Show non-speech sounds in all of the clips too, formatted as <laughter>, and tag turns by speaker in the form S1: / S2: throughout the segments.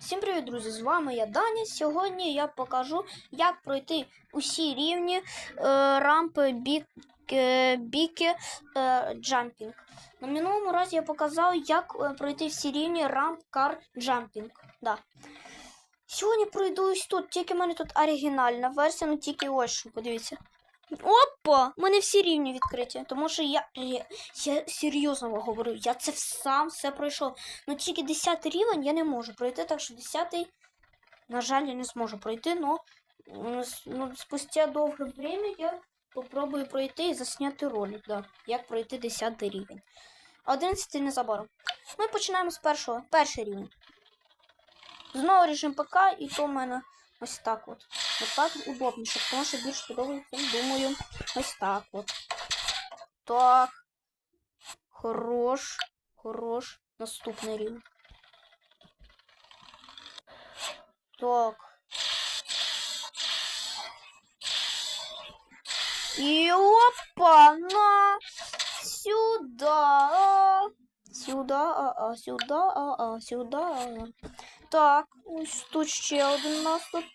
S1: Всім привіт, друзі! З вами я Даня. Сьогодні я покажу, як пройти усі рівні е, рампи бік, е, біки е, джампінг. На минулому разі я показав, як е, пройти всі рівні рамп кар джампінг. Да. Сьогодні пройду ось тут, тільки в мене тут оригінальна версія, ну тільки ось що, подивіться. Опа! У мене всі рівні відкриті, тому що я, я, серйозно говорю, я це сам все пройшов. Ну тільки 10 рівень я не можу пройти, так що 10, на жаль, я не зможу пройти, но ну, спустя довге время я попробую пройти і засняти ролик, да, як пройти 10 рівень. 11 незабаром. Ми починаємо з першого. Перший рівень. Знову режим ПК, і то в мене ось так от. Ось так удобніше, тому що більш подобається, думаю, ось так от. Так. Хорош. Хорош. Наступний рівень. Так. И опа, на сюда, сюда, а, а, сюда, а, а, сюда. а. Так, ось тут ще один у нас тут.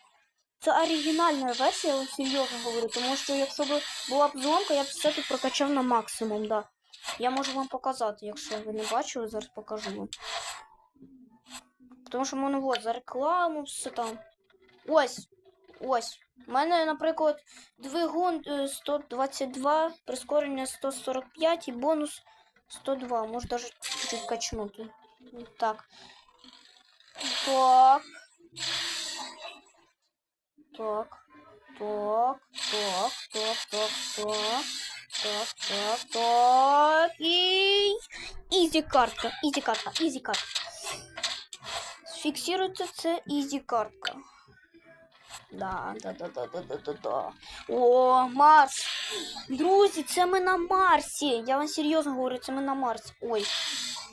S1: Це оригінальна версія, я серйозно говорю, тому що якщо б була б зломка, я б все тут прокачав на максимум, да. Я можу вам показати, якщо ви не бачили, зараз покажу вам. Тому що в мене от за рекламу все там. Ось. Ось. У мене, наприклад, двигун е, 122, прискорення 145 і бонус 102. Можу навіть чуть качнути. Так. Так. Так. Так. Так. Так. Так. Так. Так, так, так. І... Ізі картка. Ізі картка. Ізі картка. Фіксируйте це ізі картка. Да, да, да, да, да, да, да, да. О, Марс. Друзі, це ми на Марсі. Я вам серйозно говорю, це ми на Марсі. Ой.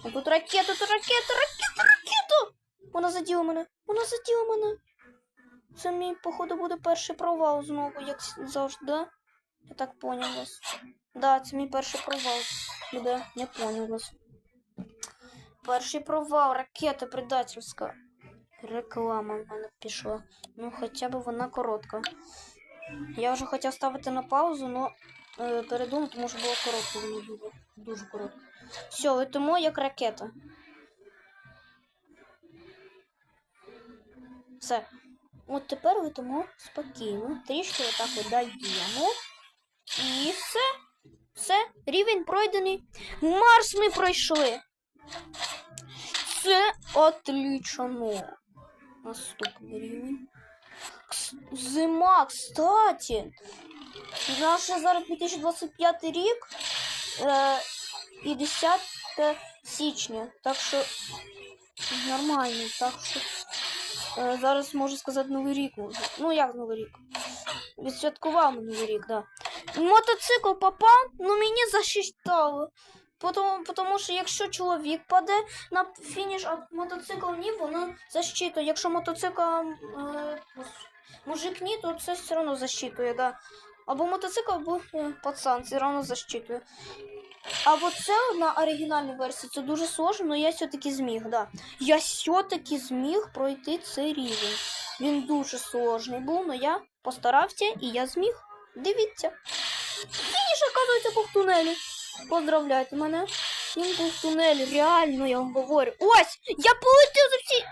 S1: Ну, Тут ракета, тут ракета, ракета, ракета. Вона заділа мене. Вона заділа мене. Це мій, походу, буде перший провал знову, як завжди. Я так поняв вас. Да, це мій перший провал. Буде, я поняв вас. Перший провал, ракета предательська. Реклама в мене пішла. Ну, хоча б вона коротка. Я вже хотів ставити на паузу, але е, передумав, тому що було коротко, воно дуже, дуже коротко. Все, летимо як ракета. Все. От тепер летимо спокійно. Трішки отак от даємо. І все. Все, рівень пройдений. Марс ми пройшли. Це отлично. Наступний рівень. Зима, кстати. Наш зараз 2025 рік е, і 10 січня. Так що нормально. Так що зараз можу сказати Новий рік. Ну як Новий рік? Відсвяткував Новий рік, да. Мотоцикл попав, ну мені засчитало. Потому, потому що якщо чоловік паде на фініш, а мотоцикл ні, воно защитує. Якщо мотоцикл е, мужик ні, то це все одно защитує, да. Або мотоцикл, або е, пацан, все одно защитує. Або це на оригінальній версії це дуже сложно, але я все-таки зміг, да. Я все-таки зміг пройти цей рівень. Він дуже сложний був, але я постарався і я зміг. Дивіться. Фініш, оказується, був в тунелі. Поздравляйте мене. Він був в тунелі, реально я вам говорю. Ось! Я полетів за всі.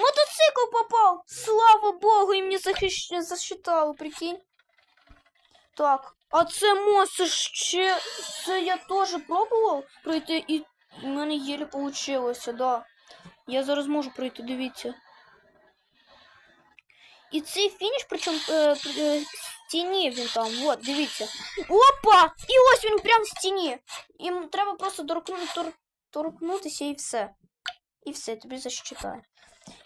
S1: Мотоцикл попав! Слава Богу, і мені захищ... засчитали, прикинь. Так, а це мост ще. Це я теж пробував пройти, і в мене єлі вийшло, да. Я зараз можу пройти, дивіться. І цей фініш, причому е, е, стіні він там, от, дивіться. Опа! І ось він прям в стіні. Їм треба просто торкнути, тор, торкнутися і все. І все, тобі засчитає.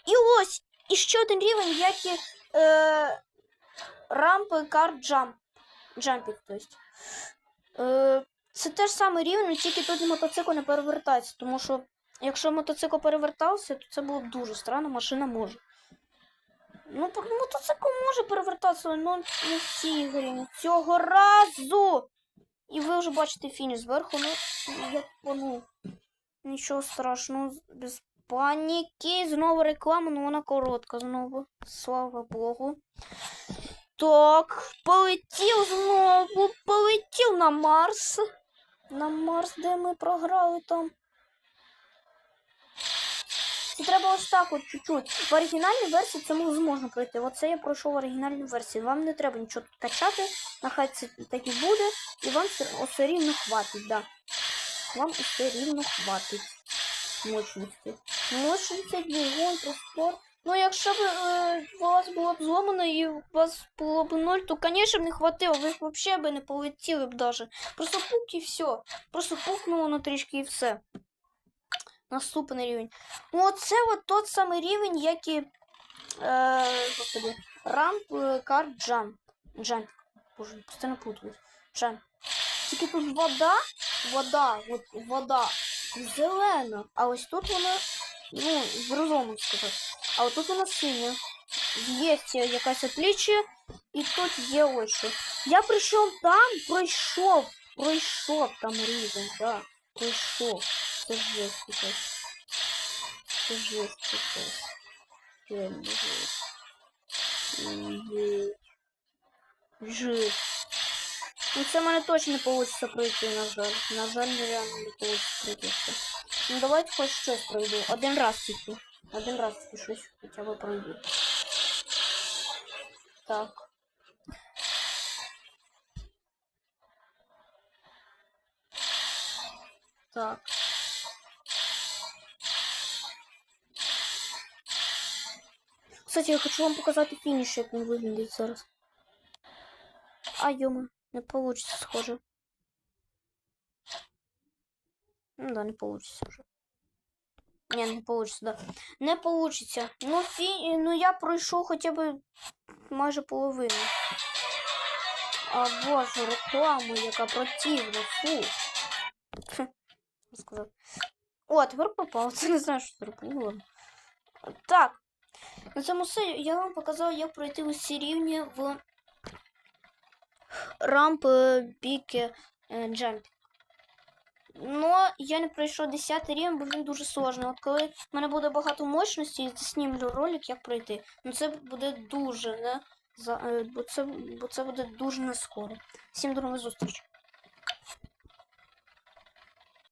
S1: І ось! І ще один рівень, як і е, рампи кар джамп. Джампінг, то есть. Е, це теж самий рівень, тільки тут мотоцикл не перевертається, тому що якщо мотоцикл перевертався, то це було б дуже странно, машина може. Ну, мотоцикл може перевертатися, але ну, не в цій цього разу. І ви вже бачите фініш зверху, ну, я ну, нічого страшного, без Паніки, знову реклама, ну вона коротка знову. Слава Богу. Так, полетів знову, полетів на Марс. На Марс, де ми програли там. Це треба ось так от чуть-чуть. В оригінальній версії це можна пройти. Оце я пройшов в оригінальній версії. Вам не треба нічого тут качати, нехай це так і буде, і вам все, рівно хватить, да. Вам все рівно хватить мощності. Мощності, двигун, простор. Ну, якщо б е, у вас було б зломано і у вас було б ноль, то, звісно, б не хватило, ви б взагалі б не полетіли б даже. Просто пук і все. Просто пукнуло на трішки і все. Наступний рівень. Ну, оце от тот самий рівень, як і. Е, рамп е, карт джамп. Джамп. Боже, постійно путаюсь. Джамп. Тільки тут вода, вода, от вода зелена. А ось тут вона, ну, розумно сказати. А от тут вона синя. Є якась отличие, і тут є ось. Я прийшов там, пройшов, пройшов там рівень, да, пройшов. Це жесть якась. Це жесть якась. Реально жесть. Жесть. Ну це мене точно не вийде пройти, на жаль. На жаль, реально не вийде пройти. Ну давайте хоч щось пройду. Один раз тільки. Один раз тільки щось хоча б пройду. Так. Так. Кстати, я хочу вам показати фініш, як він виглядить зараз. А, йома, не получится, схоже. Ну да, не получится уже. Не, не получится, да. Не получится. Ну, фі... ну я пройшов хоча б майже половину. А боже, реклама, яка противна. Фу. Сказав. О, тепер попав. <laughs> Це не знаю, що було. Так. На цьому все. Я вам показав, як пройти усі рівні в рамп біки джампінг. Но я не пройшов 10 рівень, бо він дуже сложний. От коли в мене буде багато мощності, я знімлю ролик, як пройти. Ну це буде дуже не за е, бо це, бо це буде дуже не скоро. Всім до нових.